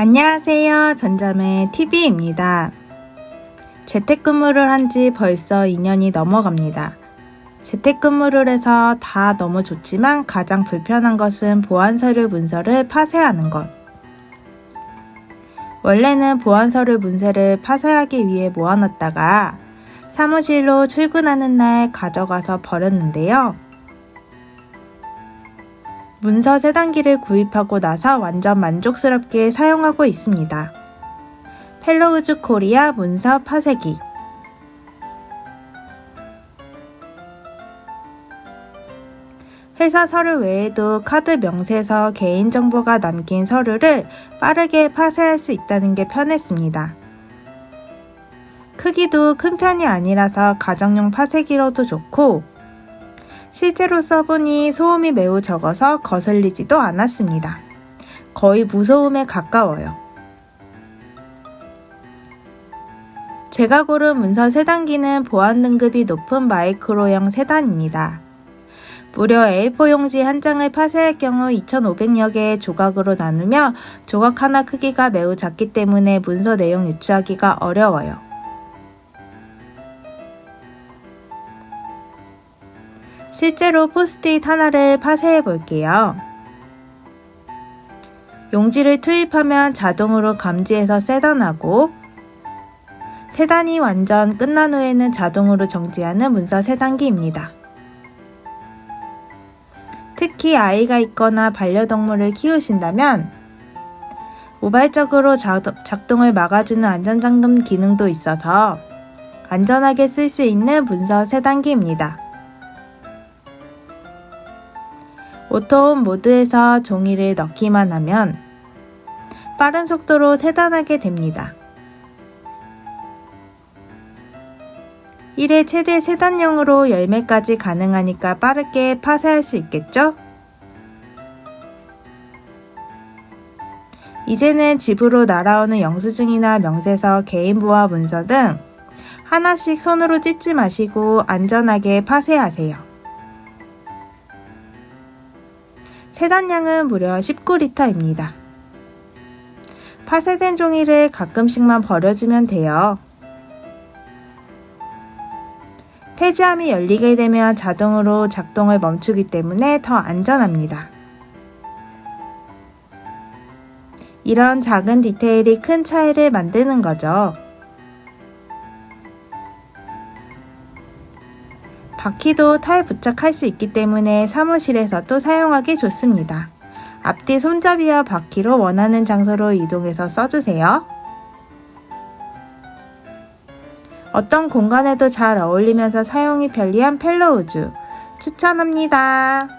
안녕하세요. 전자매 TV입니다. 재택근무를 한 지 벌써 2년이 넘어갑니다. 재택근무를 해서 다 너무 좋지만 가장 불편한 것은 보안서류 문서를 파쇄하는 것. 원래는 보안서류 문서를 파쇄하기 위해 모아놨다가 사무실로 출근하는 날 가져가서 버렸는데요. 문서 세단기를 구입하고 나서 완전 만족스럽게 사용하고 있습니다. 펠로우즈 코리아 문서 파쇄기 회사 서류 외에도 카드 명세서 개인정보가 남긴 서류를 빠르게 파쇄할 수 있다는 게 편했습니다. 크기도 큰 편이 아니라서 가정용 파쇄기로도 좋고 실제로 써보니 소음이 매우 적어서 거슬리지도 않았습니다. 거의 무소음에 가까워요. 제가 고른 문서 세단기는 보안 등급이 높은 마이크로형 세단입니다. 무려 A4 용지 한 장을 파쇄할 경우 2,500여 개의 조각으로 나누며 조각 하나 크기가 매우 작기 때문에 문서 내용 유추하기가 어려워요. 실제로 포스트잇 하나를 파쇄해 볼게요. 용지를 투입하면 자동으로 감지해서 세단하고 세단이 완전 끝난 후에는 자동으로 정지하는 문서 세단기입니다. 특히 아이가 있거나 반려동물을 키우신다면 우발적으로 작동을 막아주는 안전잠금 기능도 있어서 안전하게 쓸 수 있는 문서 세단기입니다. 오토홈 모드에서 종이를 넣기만 하면 빠른 속도로 세단하게 됩니다. 1회 최대 세단용으로 열매까지 가능하니까 빠르게 파쇄할 수 있겠죠? 이제는 집으로 날아오는 영수증이나 명세서, 개인보호 문서 등 하나씩 손으로 찢지 마시고 안전하게 파쇄하세요. 세단량은 무려 19리터입니다. 파쇄된 종이를 가끔씩만 버려주면 돼요. 폐지함이 열리게 되면 자동으로 작동을 멈추기 때문에 더 안전합니다. 이런 작은 디테일이 큰 차이를 만드는 거죠. 바퀴도 타에 부착할 수 있기 때문에 사무실에서도 사용하기 좋습니다. 앞뒤 손잡이와 바퀴로 원하는 장소로 이동해서 써주세요. 어떤 공간에도 잘 어울리면서 사용이 편리한 펠로우즈 추천합니다.